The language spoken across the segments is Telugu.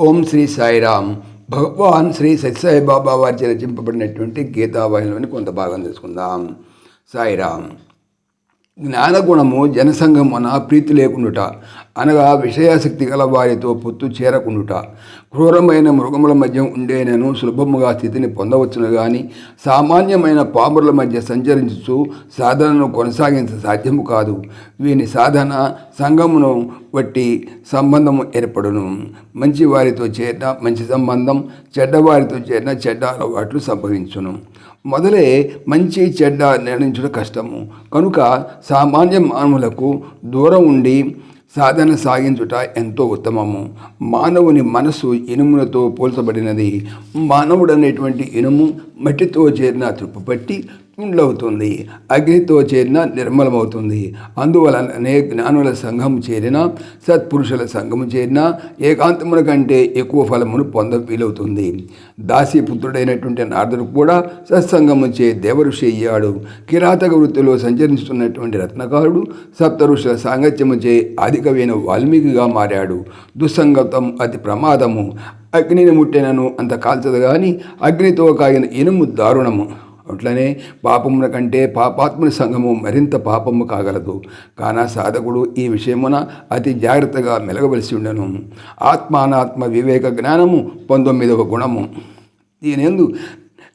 ఓం శ్రీ సాయిరామ్. భగవాన్ శ్రీ సత్యసాయి బాబా వారి రచింపబడినటువంటి గీతావాహినిలోని కొంత భాగం తీసుకుందాం సాయిరామ్. జ్ఞానగుణము జనసంగమున ప్రీతి లేకుండుట అనగా విషయాసక్తి గల వారితో పొత్తు చేరకుండుట. క్రూరమైన మృగముల మధ్య ఉండేనను సులభముగా స్థితిని పొందవచ్చును గాని సామాన్యమైన పాముల మధ్య సంచరించు సాధనను కొనసాగించ సాధ్యము కాదు. వీని సాధన సంఘమును బట్టి సంబంధము ఏర్పడును. మంచి వారితో చేరిన మంచి సంబంధం చెడ్డవారితో చేరిన చెడ్డ అలవాట్లు సంభవించును. మొదలే మంచి చెడ్డ నిర్ణయించడం కష్టము. కనుక సామాన్య మానవులకు దూరం ఉండి సాధన సాగించుట ఎంతో ఉత్తమము. మానవుని మనసు ఇనుములతో పోల్చబడినది. మానవుడు అనేటువంటి ఇనుము మట్టితో చేరిన తృప్పుపట్టి ఉండవుతుంది అగ్నితో చేరిన నిర్మలమవుతుంది. అందువలననే జ్ఞానుల సంఘం చేరిన సత్పురుషుల సంఘము చేరిన ఏకాంతముల కంటే ఎక్కువ ఫలమును పొంద వీలవుతుంది. దాసీపుత్రుడైనటువంటి నారదుడు కూడా సత్సంగము చే దేవఋషి అయ్యాడు. కిరాతక వృత్తిలో సంచరిస్తున్నటువంటి రత్నకారుడు సప్తఋషుల సాంగత్యము చే అధికమైన వాల్మీకిగా మారాడు. దుస్సంగతం అతి ప్రమాదము. అగ్నిని ముట్టినను అంత కాల్చదు కానీ అగ్నితో కాగిన ఇనుము దారుణము. అట్లనే పాపముల కంటే పాపాత్ముని సంఘము మరింత పాపము కాగలదు. కాన సాధకుడు ఈ విషయమున అతి జాగ్రత్తగా మెలగవలసి ఉండను. ఆత్మానాత్మ వివేక జ్ఞానము పంతొమ్మిదవ గుణము. దీనిందు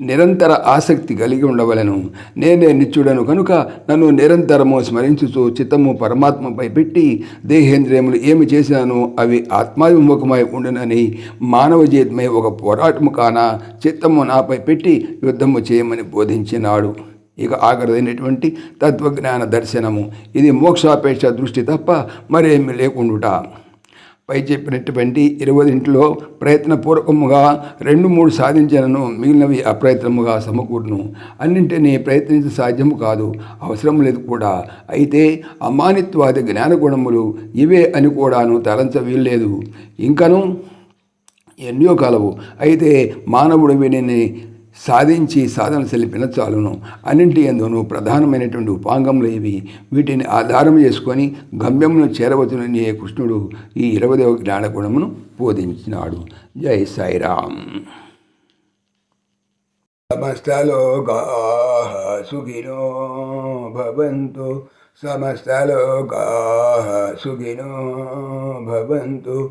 నిరంతర ఆసక్తి కలిగి ఉండవలను. నేనే నిత్యుడను కనుక నన్ను నిరంతరము స్మరించుచు చిత్తము పరమాత్మపై పెట్టి దేహేంద్రియములు ఏమి చేశానో అవి ఆత్మాభిముఖమై ఉండునని మానవ జీతమై ఒక పోరాటము కాన చిత్తము నాపై పెట్టి యుద్ధము చేయమని బోధించినాడు. ఇక ఆగరదైనటువంటి తత్వజ్ఞాన దర్శనము. ఇది మోక్షాపేక్ష దృష్టి తప్ప మరేమి లేకుండుట. పై చెప్పినటువంటి ఇరవదింటిలో ప్రయత్నపూర్వకముగా రెండు మూడు సాధించనను మిగిలినవి అప్రయత్నముగా సమకూరును. అన్నింటినీ ప్రయత్నించ సాధ్యము కాదు అవసరం లేదు కూడా. అయితే అమానిత్వాది జ్ఞానగుణములు ఇవే అని కూడాను తలంచ వీల్లేదు. ఇంకను ఎన్నో కలవు. అయితే మానవుడు వీనిని సాధించి సాధన సెలిపిన చాలును. అన్నింటి ఎందును ప్రధానమైనటువంటి ఉపాంగములు ఇవి. వీటిని ఆధారం చేసుకొని గమ్యమును చేరవచ్చునని కృష్ణుడు ఈ ఇరవదవ జ్ఞానగుణమును బోధించినాడు. జై సాయిరామ్. సమస్తలోకా సుఖినో భవంతు. సమస్తలోకా సుఖినో భవంతు.